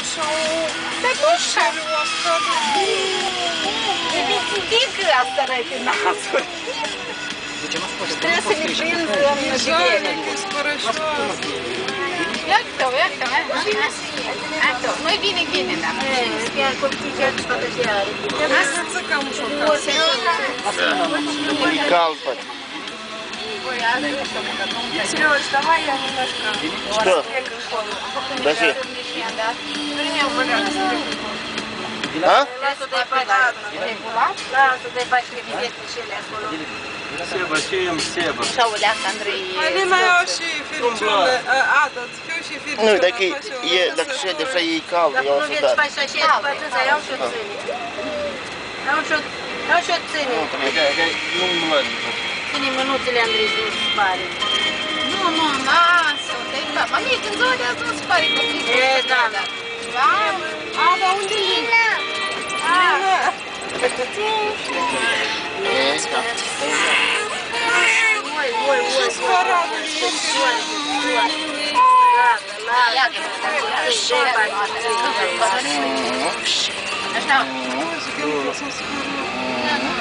Așa o... Te dușa. o stradă. Видите, оставайте наsul. Trebuie să ne prind în Жаль, vedere. якийсь перейшла. Як то, як то, як то? Ну, bine, bine, da. Chiar copii, chiar toată ziară. Asta це камушок. И калпа. Сереж, давай я немножко. Что? Даже. А? Lasă de Lasă de faci că biletele și ele acolo. Себа, сеем себа. Și au leacă, Andrei. Alina eu și firciune. A, da, fiu și firciune. Ну, так и е, так ще де ще їй кал, Dar я nu ось vieți сюди. faci așa, după atâția iau și Așa ține. Nu, nu mânuți. Ține mânuțele, Andrei, nu spare. Nu, nu, lasă, te-ai luat. Mamie, când ziua de azi nu spare copii. E, da, da. Da? A, dar unde e? A, Oi, oi, oi, spăratul e în Așa. Nu, să fie un proces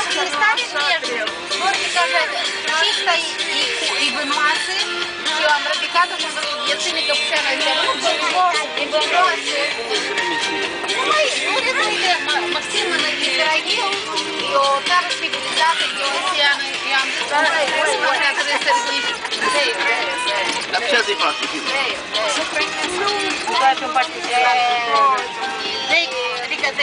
это не Ставить между, можно сказать, чисто и, и вымазы, și am răpicat în ieține căpșana în termen, и вымазы. Ну, ну, это идея максимально недорогие, и там стабилизация, и осяны, и am смотря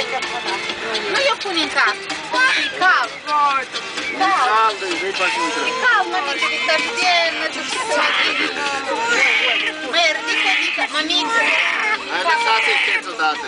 dei cioccolati. Ma io pure in casa. Guarda, caldo. Caldo, invece faccio un caldo, ma che sta bene, tu sei Merdi, che dica, ma niente. Ma è stato il pezzo dato.